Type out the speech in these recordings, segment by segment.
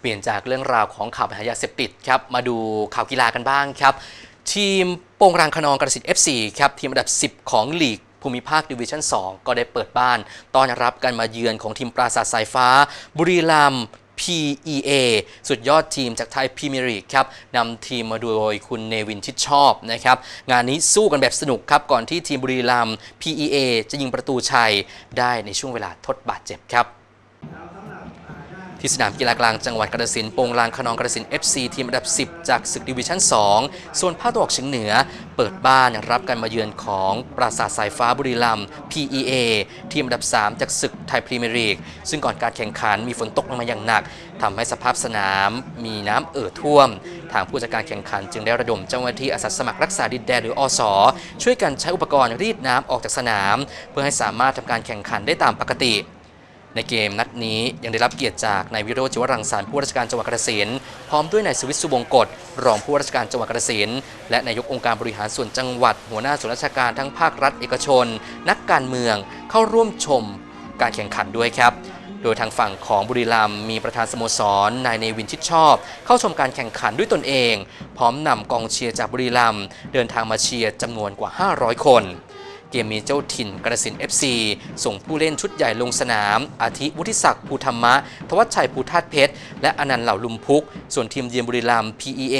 เปลี่ยนจากเรื่องราวของข่าวปัญหายาเสพติดครับมาดูข่าวกีฬากันบ้างครับ ทีมโป่งรางคนองกระสิน FC ครับทีมอันดับ 10 ของลีกภูมิภาคดิวิชั่น 2 ก็ได้เปิดบ้านต้อนรับการมาเยือนของทีมปราสาทสายฟ้า บุรีรัมย์ PEA สุดยอดทีมจากไทยพรีเมียร์ลีกครับนำทีมมาโดยคุณเนวินชิดชอบนะครับงานนี้สู้กันแบบสนุกครับ ก่อนที่ทีมบุรีรัมย์ PEA จะยิงประตูชัยได้ในช่วงเวลาทดบาดเจ็บครับ ที่สนามกีฬากลางจังหวัดกระสินปงลางขนองกระสิน FC ทีมอันดับ 10 จากศึกดิวิชั่น 2 ส่วนภาคตะวันออกเฉียงเหนือ เปิดบ้านรับการมาเยือนของปราสาทสายฟ้าบุรีรัมย์ PEA ทีมอันดับ 3 จากศึกไทยพรีเมียร์ลีก ซึ่งก่อนการแข่งขันมีฝนตกลงมาอย่างหนักทำให้สภาพสนามมีน้ำเอ่อท่วม ทางผู้จัดการแข่งขันจึงได้ระดมเจ้าหน้าที่อาสาสมัครรักษาดินแดนหรืออสช่วยกันใช้อุปกรณ์รีดน้ำออกจากสนาม เพื่อให้สามารถทำการแข่งขันได้ตามปกติ ในเกมนัดนี้ยังได้รับเกียรติจากนายวิโรจน์จิวรังสรรค์ผู้ราชการจังหวัดกระสินพร้อมด้วยนายสวิตสุวงกฎรองผู้ราชการจังหวัดกระสินและนายกองค์การบริหารส่วนจังหวัด หัวหน้าส่วนราชการทั้งภาครัฐเอกชน นักการเมืองเข้าร่วมชมการแข่งขันด้วยครับโดยทางฝั่งของบุรีรัมย์มีประธานสโมสรนายเนวินชิดชอบ เข้าชมการแข่งขันด้วยตนเอง พร้อมนำกองเชียร์จากบุรีรัมย์เดินทางมาเชียร์จำนวนกว่า 500 คน มมีเจ้าถิ่นกระสิน FC ส่งผู้เล่นชุดใหญ่ลงสนาม อาทิวุฒิศักดิ์ภูธรรมะ ทวัชชัยภูธาตเพชร และอนันต์เหล่าลุมพุก ส่วนทีมเยือนบุรีรัมย์ PEA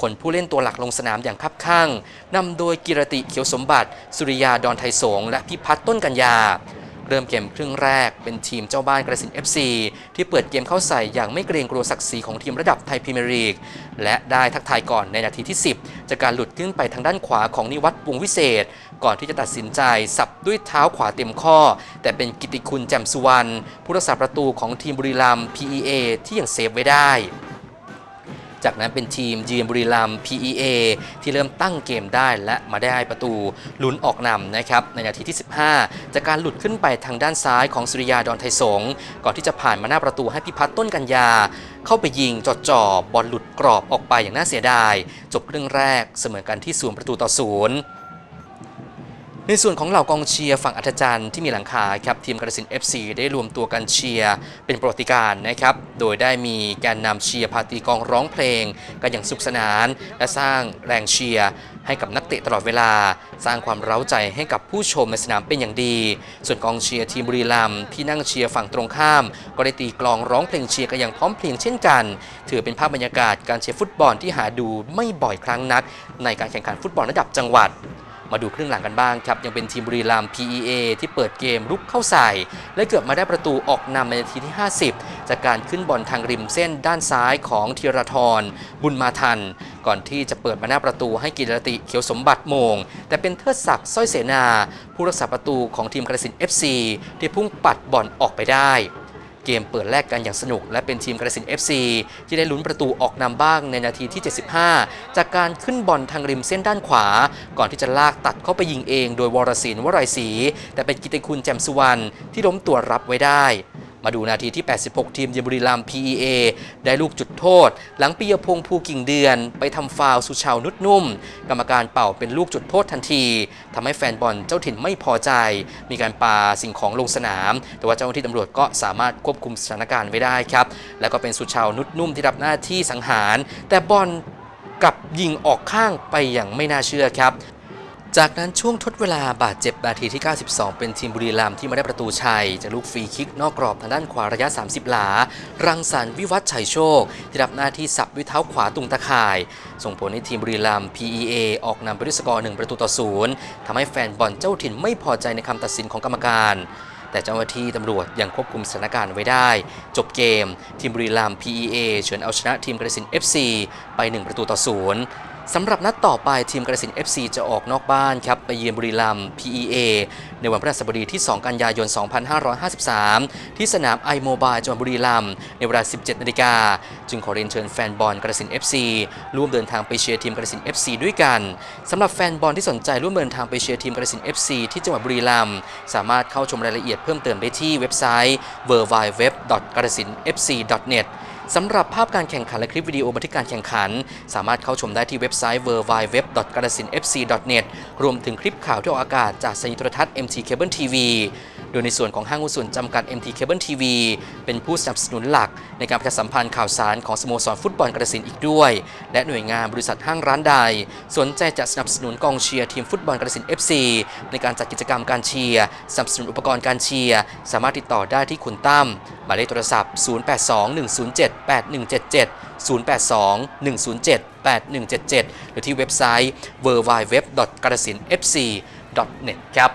ขนผู้เล่นตัวหลักลงสนามอย่างคับข้างนำโดยกิรติเขียวสมบัติ สุริยาดอนไทยสงและพิพัฒน์ต้นกัญญา เริ่มเกมครึ่งแรกเป็นทีมเจ้าบ้านกระสิน FC ที่เปิดเกมเข้าใส่อย่างไม่เกรงกลัวศักดิ์ศรีของทีมระดับไทยพรีเมียร์ลีก และได้ทักทายก่อนในนาทีที่ 10 จากการหลุดขึ้นไปทางด้านขวาของนิวัฒน์วงวิเศษ ก่อนที่จะตัดสินใจสับด้วยเท้าขวาเต็มข้อ แต่เป็นกิติคุณแจ่มสุวรรณผู้รักษาประตูของทีมบุรีรัมย์ PEA ที่ยังเซฟไว้ได้ จากนั้นเป็นทีมยีนบุรีรัม PEA ที่เริ่มตั้งเกมได้และมาได้ประตูลุ้นออกนำนะครับในนาทีที่ 15 จากการหลุดขึ้นไปทางด้านซ้ายของสุริยาดอนไทยสงก่อนที่จะผ่านมาหน้าประตูให้พิพัฒน์ต้นกัญญา เข้าไปยิงจอดจ่อบอลหลุดกรอบออกไปอย่างน่าเสียดาย จบครึ่งแรกเสมอกันที่ศูนย์ประตูต่อศูนย์ ในส่วนของเหล่ากองเชียร์ฝั่งอัธจันทร์ที่มีหลังคาครับทีมกระสิน FC ได้รวมตัวกันเชียร์เป็นประวัติการนะครับโดยได้มีแกนนำเชียร์พาตีกองร้องเพลง กันอย่างสุขสนาน และสร้างแรงเชียร์ให้กับนักเตะตลอดเวลา สร้างความเร้าใจให้กับผู้ชมในสนามเป็นอย่างดี ส่วนกองเชียร์ทีมบุรีรัมย์ที่นั่งเชียร์ฝั่งตรงข้าม ก็ได้ตีกลองร้องเพลงเชียร์กันอย่างพร้อมเพรียงเช่นกัน ถือเป็นภาพบรรยากาศการเชียร์ฟุตบอลที่หาดูไม่บ่อยครั้งนัก ในการแข่งขันฟุตบอลระดับจังหวัด มาดูครึ่งหลังกันบ้างครับ ยังเป็นทีมบุรีรัมย์ PEA ที่เปิดเกมรุกเข้าใส่ และเกือบมาได้ประตูออกนำในนาทีที่ 50 จากการขึ้นบอลทางริมเส้นด้านซ้ายของธีรทรบุญมาทัน ก่อนที่จะเปิดมาหน้าประตูให้กิรติเขียวสมบัติโมง แต่เป็นเทิดศักดิ์สร้อยเสนา ผู้รักษาประตูของทีมกระสิน FC ที่พุ่งปัดบอลออกไปได้ มเปิดแลกกันอย่างสนุก และเป็นทีมกระสิน FC ที่ได้ลุ้นประตูออกนำบ้างในนาทีที่ 75 จากการขึ้นบอลทางริมเส้นด้านขวา ก่อนที่จะลากตัดเข้าไปยิงเอง โดยวรศิลป์วรัยศรีแต่เป็นกิติคุณแจ่มสุวรรณที่ล้มตัวรับไว้ได้ มาดูนาทีที่ 86 ทีมเยบุรีรัม PEA ได้ลูกจุดโทษ หลังปิยพงษ์ภูกิ่งเดือน ไปทำฟาวสุชาวนุดนุ่ม กรรมการเป่าเป็นลูกจุดโทษทันทีทำให้แฟนบอลเจ้าถิ่นไม่พอใจ มีการปาสิ่งของลงสนาม แต่ว่าเจ้าหน้าที่ตำรวจก็สามารถควบคุมสถานการณ์ไว้ได้ครับ แล้วก็เป็นสุชาวนุดนุ่มที่รับหน้าที่สังหาร แต่บอลกลับยิงออกข้างไปอย่างไม่น่าเชื่อครับ จากนั้นช่วงทดเวลาบาดเจ็บนาทีที่ 92 เป็นทีมบุรีรัมย์ที่มาได้ประตูชัย จากลูกฟรีคิกนอกกรอบทางด้านขวาระยะ 30 หลา รังสรรค์วิวัฒน์ชัยโชคที่รับหน้าที่สับด้วยเท้าขวาตุงตะข่าย ส่งผลให้ทีมบุรีรัมย์ PEA ออกนำไปด้วยสกอร์ 1 ประตูต่อศูนย์ทำให้แฟนบอลเจ้าถิ่นไม่พอใจในคำตัดสินของกรรมการแต่เจ้าหน้าที่ตำรวจยังควบคุมสถานการณ์ไว้ได้ จบเกม ทีมบุรีรัมย์ PEA เฉือนเอาชนะทีมกระสิน FC ไป 1 ประตูต่อศูนย์ สำหรับนัดต่อไปทีมกระสิน FC จะออกนอกบ้านครับไปเยือนบุรีรัมย์ PEA ในวันพฤหัสบดีที่ 2 กันยายน 2553 ที่สนามไอโมบายจังหวัดบุรีรัมย์ในเวลา 17 นาฬิกา จึงขอเรียนเชิญแฟนบอลกระสิน FC ร่วมเดินทางไปเชียร์ทีมกระสิน FC ด้วยกันสำหรับแฟนบอลที่สนใจร่วมเดินทางไปเชียร์ทีมกระสิน FC ที่จังหวัดบุรีรัมย์สามารถเข้าชมรายละเอียดเพิ่มเติมได้ที่เว็บไซต์ w w w g a r a s i n f c net สำหรับภาพการแข่งขันและคลิปวิดีโอบันทึกการแข่งขัน สามารถเข้าชมได้ที่เว็บไซต์ w w w g a r a s i n f c net รวมถึงคลิปข่าวที่ออกอากาศจากสถานีโทรทัศน์ MT Cable TV โดยในส่วนของห้างหุ้นส่วนจำกัด MT Cable TV เป็นผู้สนับสนุนหลัก ในการประชาสัมพันธ์ข่าวสารของสโมสรฟุตบอลกระสินอีกด้วย และหน่วยงานบริษัทห้างร้านใด สนใจจะสนับสนุนกองเชียร์ทีมฟุตบอลกระสิน FC ในการจัดกิจกรรมการเชียร์สนับสนุนอุปกรณ์การเชียร์สามารถติดต่อได้ที่คุณตั้มหมายเลขโทรศัพท์ 0821078177 0821078177 หรือที่เว็บไซต์ www. กระสิน fc.net ครับ